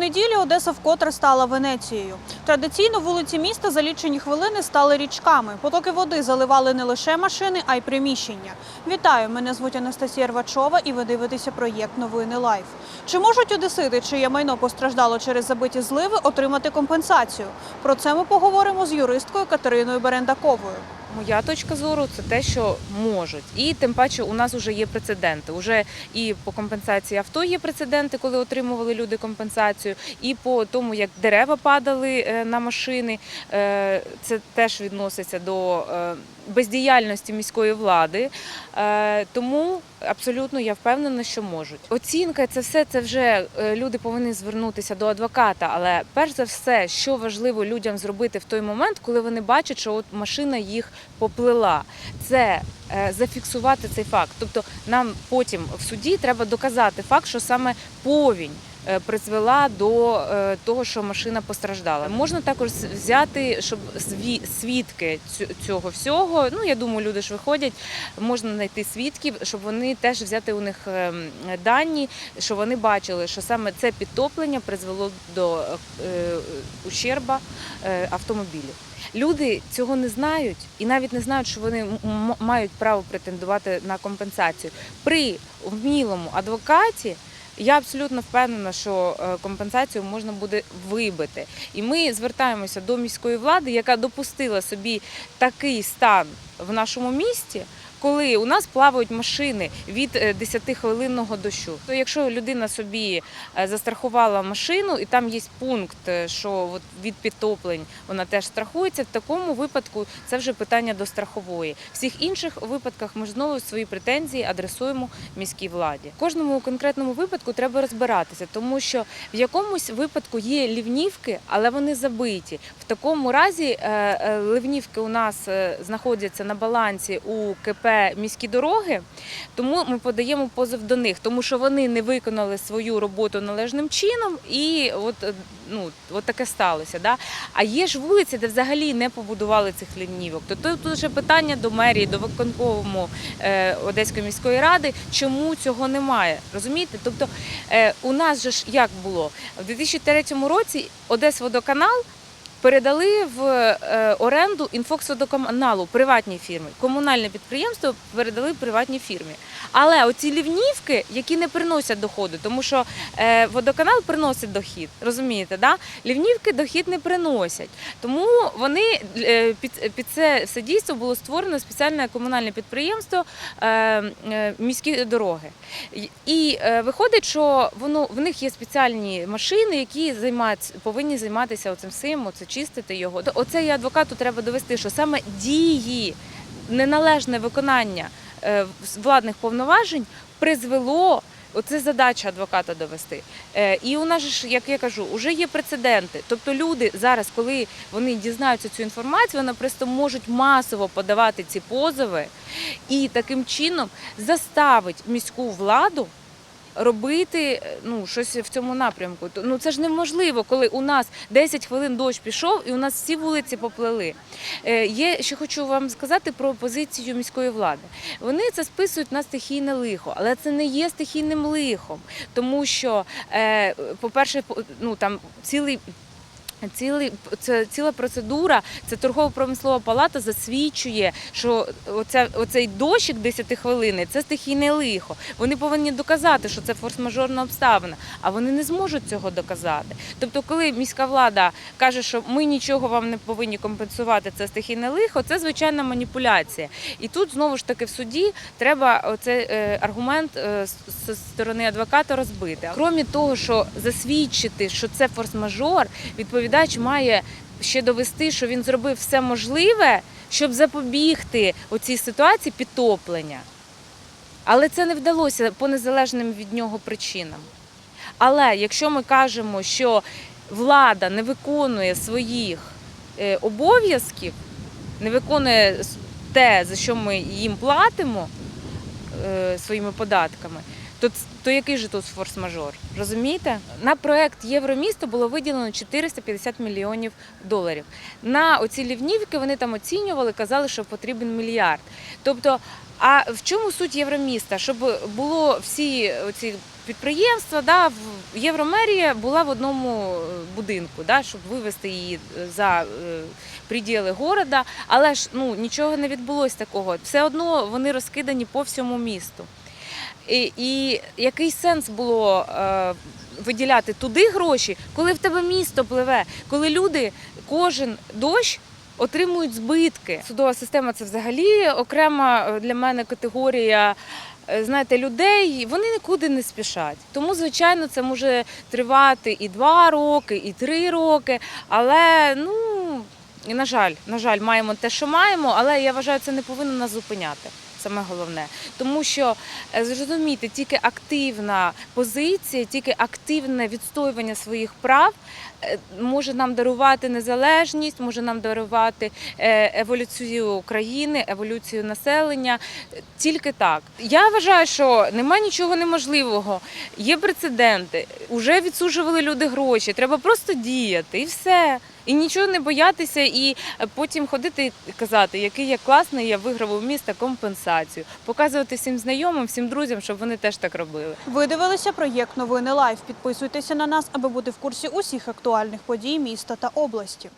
Щонеділі Одеса вкотре стала Венецією. Традиційно вулиці міста за лічені хвилини стали річками. Потоки води заливали не лише машини, а й приміщення. Вітаю! Мене звуть Анастасія Рвачова, і ви дивитеся проєкт Новини Лайф. Чи можуть одесити, чиє майно постраждало через забиті зливи, отримати компенсацію? Про це ми поговоримо з юристкою Катериною Берендаковою. Моя точка зору це те, що можуть, і тим паче у нас вже є прецеденти. Уже і по компенсації авто є прецеденти, коли отримували люди компенсацію, і по тому, як дерева падали е, на машини, е, це теж відноситься до е, бездіяльності міської влади. Е, Тому абсолютно я впевнена, що можуть. Оцінка це все це вже е, люди повинні звернутися до адвоката. Але перш за все, що важливо людям зробити в той момент, коли вони бачать, що от машина їх поплила, це е, зафіксувати цей факт. Тобто нам потім в суді треба доказати факт, що саме повінь. Е, Призвела до е, того, що машина постраждала. Можна також взяти, щоб сві- свідки цього всього. Ну я думаю, люди ж виходять. Можна знайти свідків, щоб вони теж взяти у них ем, дані, що вони бачили, що саме це підтоплення призвело до е, ущерба автомобілів. Люди цього не знають і навіть не знають, що вони мають право претендувати на компенсацію. При вмілому адвокаті я абсолютно впевнена, що е, компенсацію можна буде вибити. І ми звертаємося до міської влади, яка допустила собі такий стан в нашому місті. Коли у нас плавають машини від 10-хвилинного дощу, то якщо людина собі е, застрахувала машину, і там є пункт, е, що від підтоплень вона теж страхується, в такому випадку це вже питання до страхової. В всіх інших випадках ми знову свої претензії адресуємо міській владі. В кожному конкретному випадку треба розбиратися, тому що в якомусь випадку є лівнівки, але вони забиті. В такому разі е, е, ливнівки у нас е, знаходяться на балансі у КП міські дороги, тому ми подаємо позов до них, тому що вони не виконали свою роботу належним чином, і от, е, ну, от таке сталося. Да? А є ж вулиці, де взагалі не побудували цих лінівок. То тут вже питання до мерії, до виконковому е, Одеської міської ради, чому цього немає. Розумієте? Тобто е, у нас же ж як було в 2003 році Одесводоканал передали в е, оренду інфоксводоканалу приватній фірмі. Комунальне підприємство передали приватній фірмі. Але оці лівнівки, які не приносять доходу, тому що е, водоканал приносить дохід, розумієте, да? лівнівки дохід не приносять. Тому вони е, під, це все дійство було створено спеціальне комунальне підприємство міські дороги. І- виходить, що воно в них є спеціальні машини, які займаються, повинні займатися оцим всім, оце чистити його. Оце і адвокату треба довести, що саме дії, неналежне виконання е, владних повноважень призвело. Оце задача адвоката довести. Е, І у нас ж, як я кажу, вже є прецеденти. Тобто люди зараз, коли вони дізнаються цю інформацію, вони просто можуть масово подавати ці позови і таким чином заставить міську владу робити е, ну, щось в цьому напрямку. Ну це ж неможливо, коли у нас 10 хвилин дощ пішов і у нас всі вулиці поплили. Е, Є ще хочу вам сказати про позицію міської влади. Вони це списують на стихійне лихо, але це не є стихійним лихом, тому що, е, по-перше, по- ну там цілий. Цілий це ціла процедура. Це торгово-промислова палата засвідчує, що оця, оцей дощик 10 хвилини це стихійне лихо. Вони повинні доказати, що це форс-мажорна обставина, а вони не зможуть цього доказати. Тобто, коли міська влада каже, що ми нічого вам не повинні компенсувати, це стихійне лихо, це звичайна маніпуляція. І тут знову ж таки в суді треба оцей е, аргумент е, з з сторони адвоката розбити. Крім того, що засвідчити, що це форс-мажор, відповідач має ще довести, що він зробив все можливе, щоб запобігти оцій ситуації підтоплення. Але це не вдалося по незалежним від нього причинам. Але якщо ми кажемо, що влада не виконує своїх е, обов'язків, не виконує те, за що ми їм платимо е, своїми податками, то, то який же тут форс-мажор? Розумієте? На проект Євромісто було виділено 450 мільйонів доларів. На оці лівнівки вони там оцінювали, казали, що потрібен мільярд. Тобто, а в чому суть Євроміста? Щоб було всі ці підприємства. Да, в- Євромерія була в одному е, будинку, да, щоб вивести її е, за е, приділи города, але ж ну, нічого не відбулося такого. Все одно вони розкидані по всьому місту. І, і який сенс було е, виділяти туди гроші, коли в тебе місто пливе, коли люди кожен дощ. Отримують збитки. Судова система це взагалі окрема е, для мене категорія. е, Знаєте, людей вони нікуди не спішать. Тому, звичайно, це може тривати і два роки, і три роки. Але ну і на жаль, на жаль, маємо те, що маємо, але я вважаю, це не повинно нас зупиняти. Саме головне, тому що е, зрозумійте, тільки активна позиція, тільки активне відстоювання своїх прав е, може нам дарувати незалежність, може нам дарувати е, еволюцію країни, еволюцію населення. Тільки так. Я вважаю, що немає нічого неможливого. Є прецеденти, вже відсуджували люди гроші. Треба просто діяти і все. І нічого не боятися, і е, потім ходити і казати, який я класний, я виграв у міста компенсацію. Показувати всім знайомим, всім друзям, щоб вони теж так робили. Ви дивилися проєкт Новини Лайф. Підписуйтеся на нас, аби бути в курсі усіх актуальних подій міста та області.